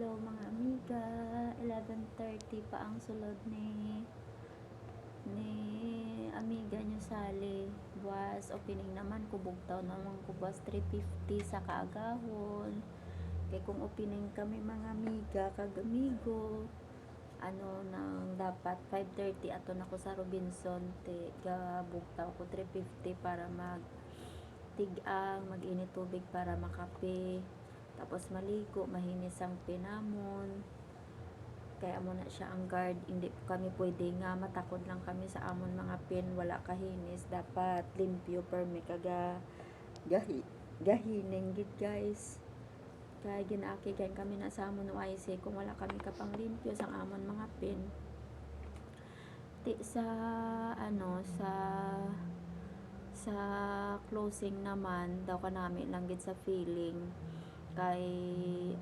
Hello mga amiga, 11.30 pa ang sulod ni ni amiga nyo Sally. Buwas, opening naman, kubugtaw naman ko buwas 350 sa kaagahon. Kaya kung opening kami mga amiga, kagamigo, ano nang dapat 5.30 ato na ko sa Robinson te gabugtaw ko 350 para mag tigang mag-init tubig para makape tapos maligo mahinis ang pinamon. Kaya mo na siya ang guard. Hindi kami pwede nga matakod lang kami sa amon mga pin. Wala kahinis. Dapat limpyo permi kaga gahi gahining gid guys. Kaya ginaaki kaya kami na sa amon IC kung wala kami kapang limpyo sa amon mga pin. Ti sa ano sa sa closing naman daw kanami lang gid sa feeling kay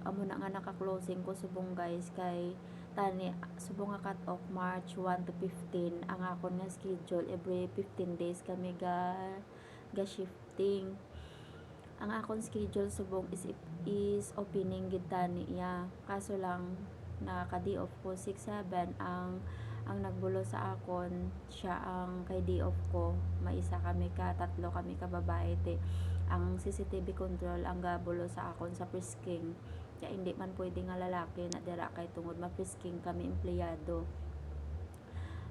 amo na nga naka-closing ko subong guys. Kay tani subong nga cut off March 1 to 15 ang akon nga schedule every 15 days kami ga ga shifting. Ang akon schedule subong is is opening gid tani ya. Kaso lang nakaka day off ko 6 7 ang ang nagbulo sa akon siya ang kay day off ko. Maisa kami ka tatlo kami ka babae te ang CCTV control ang gabulo sa akon sa frisking. Kaya hindi man pwede nga lalaki na dira kay tungod ma-frisking kami empleyado.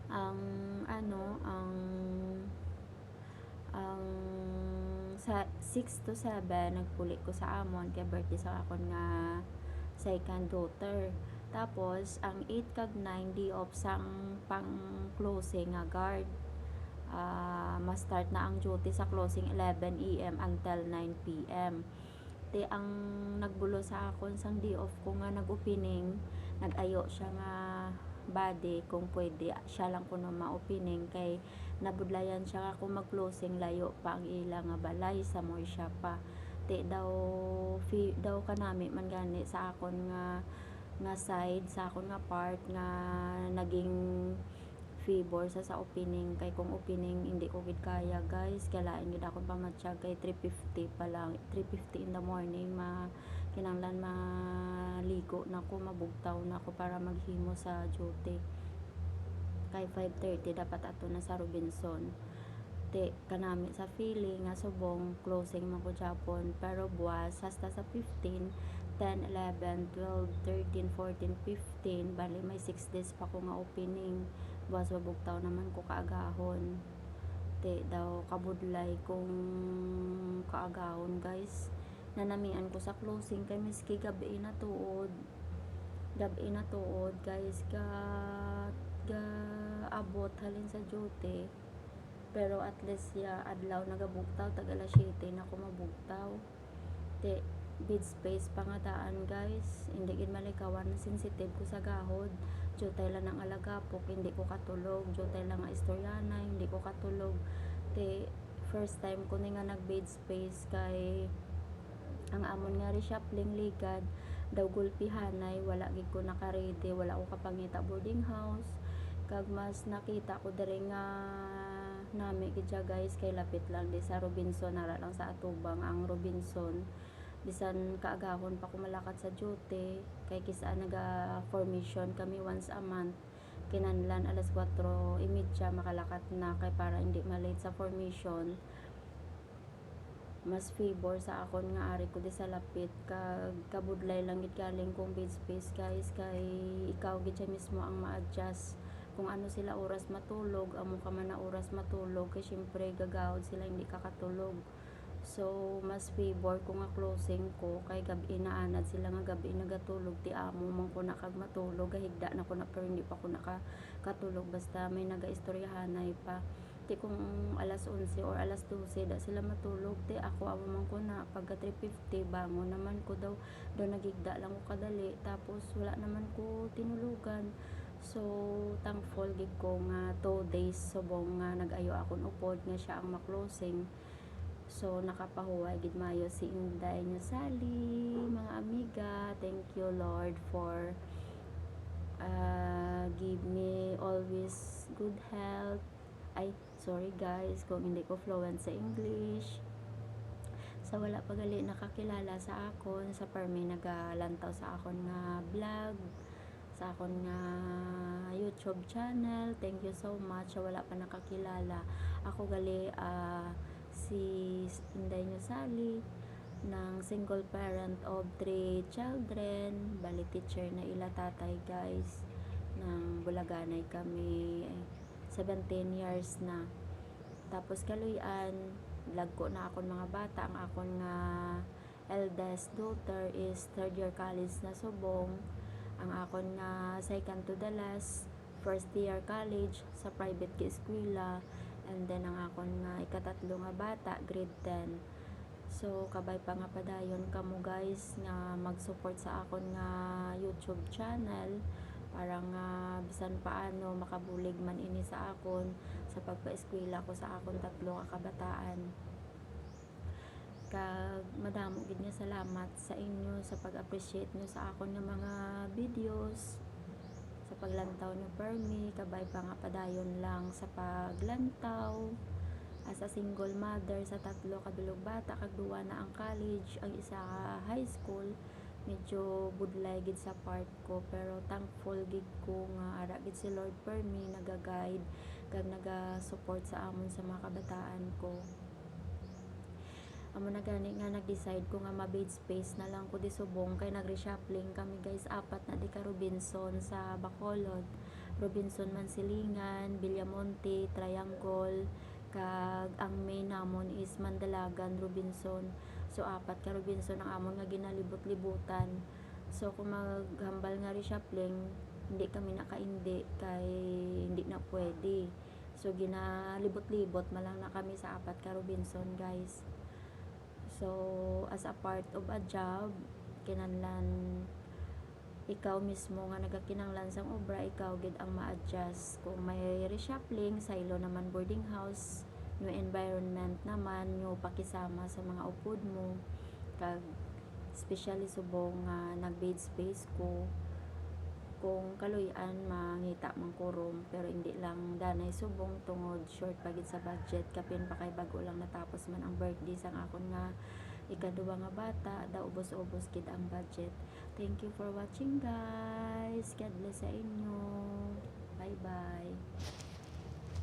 Ang ano ang ang sa 6 to 7 nagpuli ko sa amon kay birthday sa akon nga second daughter. Tapos ang 8 kag 9 di off sang pang closing nga guard Ah, ma-start na ang duty sa closing 11 AM until 9 PM te ang nagbulo sa akon sang day off ko nga nag-opening nag-ayo siya nga body kung pwede siya lang kuno ma-opening kay nabudlayan siya nga kung mag-closing layo pa ang ila nga balay sa moy siya pa. Te daw fi, daw kanami man gani sa akon nga nga side sa akon nga part nga naging favor sa sa opening kay kung opening hindi ko gid kaya guys. Kalain gid ako pamatsyag kay 350 pa lang. 350 in the morning ma kinanglan maligo na ko mabugtaw na ko para maghimo sa duty. Kay 5:30 dapat ato na sa Robinson. Te kanami sa feeling nga subong closing man ko Japon pero buwas hasta sa 15 10, 11, 12, 13, 14, 15 bali may 6 days pa ko nga opening buwas mabugtaw naman ko kaagahon. Te daw kabudlay kung kaagahon guys. Nanamian ko sa closing kay miski gabi na tuod. Gabi na tuod guys. Ga ga abot halin sa duty. Pero at least ya adlaw nagabugtaw. Tag alas 7 na ko mabugtaw. Te bid space pangataan guys. Hindi gid malikawan sensitive ko sa gahod. Jutay lang ng alagapok hindi ko katulog. Jutay lang nga istoryana hindi ko katulog. Te first time ko ni nga nag bed space kay ang amon nga reshuffling ligad. Daw gulpihanay wala gid ko naka-ready wala ko kapangita boarding house. Kag mas nakita ko diri nga nami gid guys kay lapit lang di sa Robinson nara lang sa atubang ang Robinson bisan kaagahon pa ko malakad sa duty kay kisa naga formation kami once a month. Kinanlan alas 4 imidya makalakat na kay para hindi malate sa formation. Mas favor sa akon nga ari ko di sa lapit kag kabudlay lang gid galing kong bed space guys kay ikaw gid mismo ang ma-adjust. Kung ano sila oras matulog amo ka man na oras matulog kay syempre gagawad sila hindi ka katulog So, mas favor ko nga closing ko kay gabi na anad sila nga gabi nagatulog ti amo man ko nakag matulog gahigda na ko na pero hindi pa ko nakatulog basta may nagaistoryahanay pa ti kung alas 11 or alas 12 da sila matulog ti ako amo man ko na pagka 350 bangon naman ko daw daw nagigda lang ko kadali tapos wala naman ko tinulugan So, thankful gid ko nga 2 days subong nga nag-ayo akon upod nga siya ang ma-closing. So, nakapahuway gid mayo si Inday nyo Sally, mga amiga. Thank you Lord for uh, give me always good health. Ay, sorry guys kung hindi ko fluent sa English. sa wala pa gali nakakilala sa akon sa permi nagalantaw sa akon nga vlog sa akon nga YouTube channel thank you so much sa wala pa nakakilala ako gali ah, si Inday Nyo Sally ng single parent of three children. Bali teacher na ila tatay guys. Ng Bulaganay kami. 17 years na. Tapos kaluyan vlog na akon mga bata. Ang akon nga eldest daughter is third year college na subong. Ang akon nga second to the last first year college sa private eskwela and then ang akon nga ikatatlo nga bata grade 10 so kabay pa nga padayon kamo guys nga mag-support sa akon nga YouTube channel. Para nga bisan paano makabulig man ini sa akon sa pagpa-eskwela ko sa akon tatlo ka kabataan. Kag madamo gid nga salamat sa inyo sa pag-appreciate nyo sa akon nga mga videos paglantaw nyo permi kabay pa nga padayon lang sa paglantaw. As a single mother sa tatlo kabilog bata kag duwa na ang college ang isa ka high school medyo budlay gid sa part ko. Pero thankful gid ko nga ara gid si Lord permi naga-guide kag naga-support sa amon sa mga kabataan ko amo na gani nga nag-decide ko nga ma-bed space na lang ko di subong. Kay nag-reshuffling kami guys. Apat na di ka Robinson sa Bacolod. Robinson Mansilingan Villamonte Triangle. Kag ang main namon is Mandalagan Robinson. So apat ka Robinson ang amon nga ginalibot-libutan. So kung maghambal nga reshuffling hindi kami nakaindi kay hindi na pwede. So ginalibot-libot malang na kami sa apat ka Robinson guys so as a part of a job kinanlan ikaw mismo nga nagakinanglan sang obra ikaw gid ang ma-adjust. Kung may reshuffling saylo naman boarding house new environment naman new pakisama sa mga upod mo. Kag especially subong nga nag-bed space ko kung kaluyan mangita man kurom pero hindi lang danay subong tungod short pa gid sa budget. Kapin pa kay bago lang natapos man ang birthday sang akon nga ikaduwa nga bata daw ubos-ubos gid ang budget. Thank you for watching guys. God bless sa inyo. Bye bye